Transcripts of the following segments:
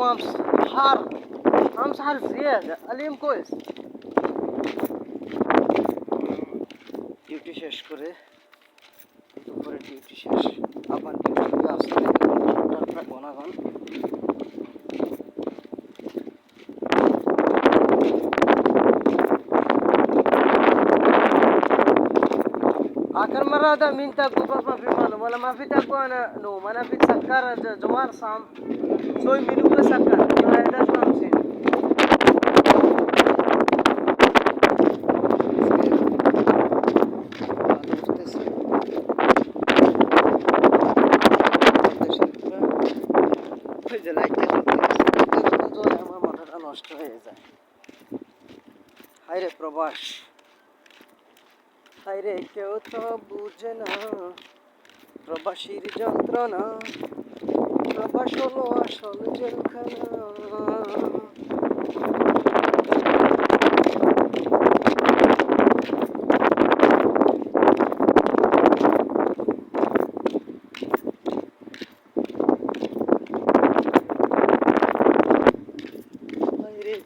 امس حر امس حر زيادة اليوم كويس duty শেষ করে দুপুরে ডিউটি শেষ আবার ডিউটি আসতে প্রায় ঘনাঘন آخر مرة هذا مين تاكو بابا في مالو ولا ما في تاكو أنا نوم أنا في سكر ج- جوار صام Soy Miruga Sakar. Himayedaş Mamsin. নষ্ট হয়ে যায় হাইরে প্রবাস হাইরে কেউ তো বুঝে না প্রবাসীর যন্ত্রণা প্রবাস হলো আসল জেলখানা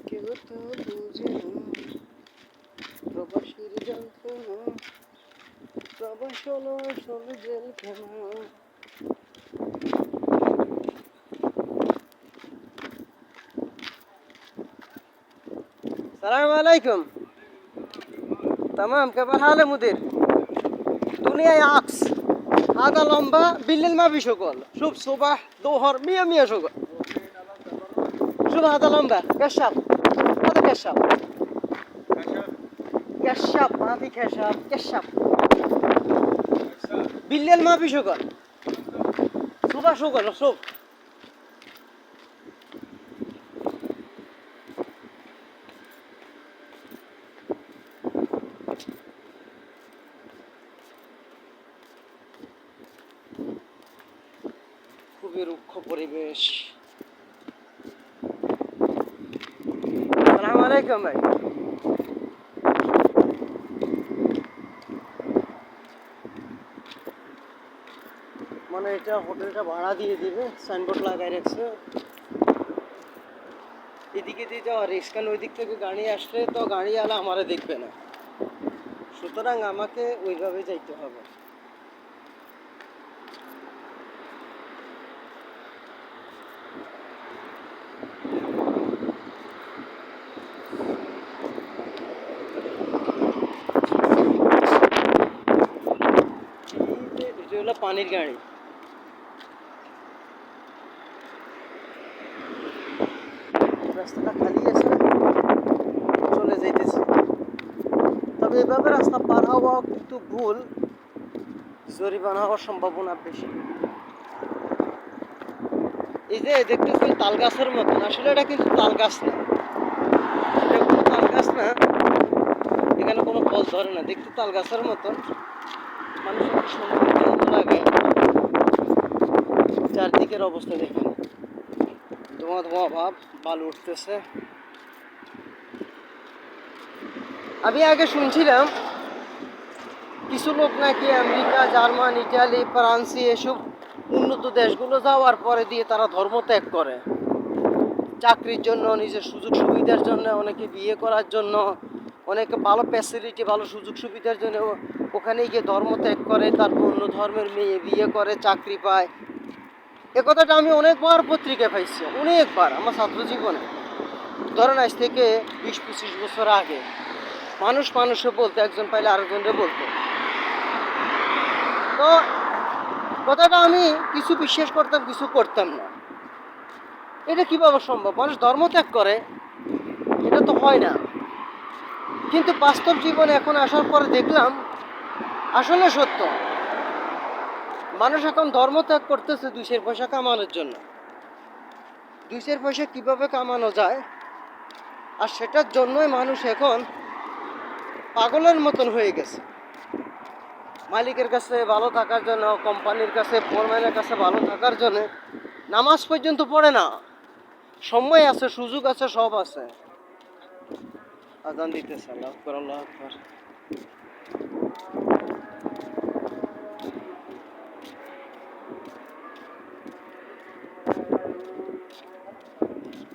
কেউ তো বুঝে প্রবাসীর যন্ত্রণা প্রবাস হলো আসল জেলখানা Selamun Aleyküm. Tamam, kebal hali müdür. Dünyaya aks. Hada lamba bilinme bir şey şokol. Şub sabah, doğar, miye miye şey şokol. Şub hada lamba, keşşap. Hada keşşap. Keşşap, mavi keşşap, keşşap. Bilinme bir şey şokol. Sabah şokol, şub. খুবই রুক্ষ পরিবেশ। মানে এটা হোটেলটা ভাড়া দিয়ে দিবে signboard লাগাই রাখছে। এদিকে দিয়ে যাওয়া রিস্ক কারণ ওই দিক থেকে গাড়ি আসলে তো গাড়িওয়ালা আমারে দেখবে না। সুতরাং আমাকে ওইভাবে যাইতে হবে। এটা হলো পানির গাড়ি রাস্তাটা খালি আছে চলে যাইতেছে তবে এভাবে রাস্তা পার হওয়া কিন্তু ভুল জরিমানা হওয়ার সম্ভাবনা বেশি এই যে দেখতেছি তাল গাছের মতন আসলে এটা কিন্তু তাল গাছ না এটা কোনো তাল গাছ না এখানে কোনো ফল ধরে না দেখতে তাল গাছের মতন মানুষের লাগে। চারদিকের অবস্থা দেখেন। ধোঁয়া ধোঁয়া ভাব বালু উঠতেছে। আমি আগে শুনছিলাম, কিছু লোক নাকি আমেরিকা, জার্মান, ইটালি, ফ্রান্সি এসব উন্নত দেশগুলো যাওয়ার পরে দিয়ে তারা ধর্ম ত্যাগ করে। চাকরির জন্য, নিজের সুযোগ সুবিধার জন্য, অনেকে বিয়ে করার জন্য, অনেকে ভালো ফ্যাসিলিটি ভালো সুযোগ সুবিধার জন্য ওখানে গিয়ে ধর্ম ত্যাগ করে, তারপর অন্য ধর্মের মেয়ে বিয়ে করে, চাকরি পায়। এ কথাটা আমি অনেকবার পত্রিকায় পাইছি, অনেকবার আমার ছাত্র জীবনে ধরেন আজ থেকে বিশ পঁচিশ বছর আগে, মানুষ মানুষে বলতো, একজন পাইলে আরেকজনকে বলতো। তো কথাটা আমি কিছু বিশ্বাস করতাম, কিছু করতাম না। এটা কীভাবে সম্ভব? মানুষ ধর্ম ত্যাগ করে, এটা তো হয় না। কিন্তু বাস্তব জীবনে এখন আসার পরে দেখলাম আসলে সত্য। মানুষ এখন ধর্ম ত্যাগ করতেছে দুইশের পয়সা কামানোর জন্য। দুইশের পয়সা কীভাবে কামানো যায়? আর সেটার জন্যই মানুষ এখন পাগলের মতন হয়ে গেছে। মালিকের কাছে ভালো থাকার জন্য, কোম্পানির কাছে ফোরম্যানের কাছে ভালো থাকার জন্য নামাজ পর্যন্ত পড়ে না। সময় আছে, সুযোগ আছে, সব আছে। আজান দিতেছে, আল্লাহ আল্লাহ আকবর।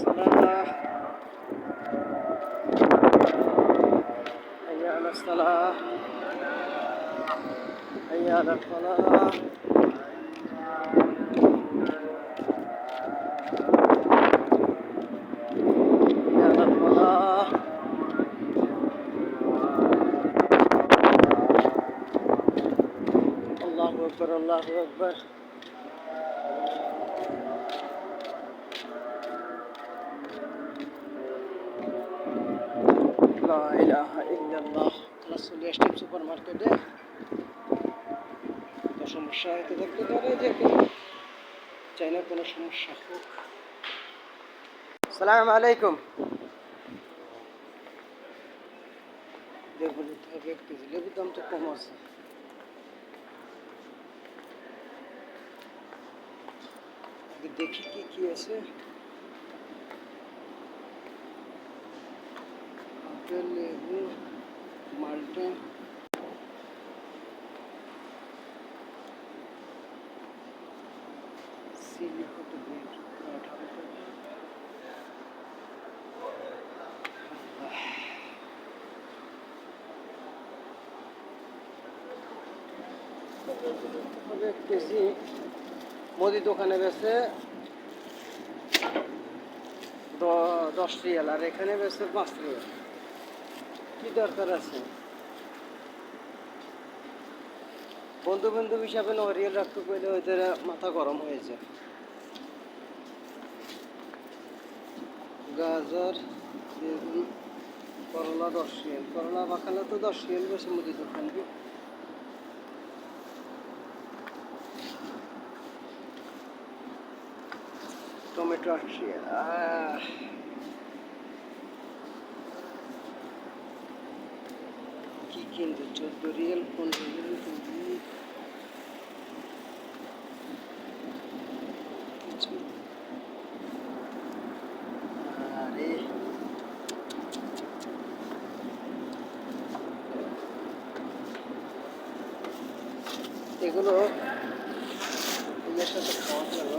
الصلاة حي على الصلاة حي على الفلاح الله أكبر الله أكبر সুপার সমস্যা চাই না সমস্যা। সালাম আলাইকুম। লেবুর দাম তো কম আছে। দেখি কি কি আছে। এক কেজি মুদি দোকানে বেছে দশ রিয়াল, আর এখানে বেছে পাঁচ রিয়াল। কি দরকার আছে? বন্ধু বন্ধু হিসাবে ন রিয়েল রাখতে পারলে ওদের মাথা গরম হয়ে যায়। গাজর, বেগুন, করলা দশ রিয়াল করলা বাখালা তো দশ রিয়াল বেশি মুদি দোকান টমেটো আট রিয়াল আহ কি কিনতে চোদ্দ রিয়েল পনেরো রিয়েল আরে এগুলো সাথে খাওয়ার জন্য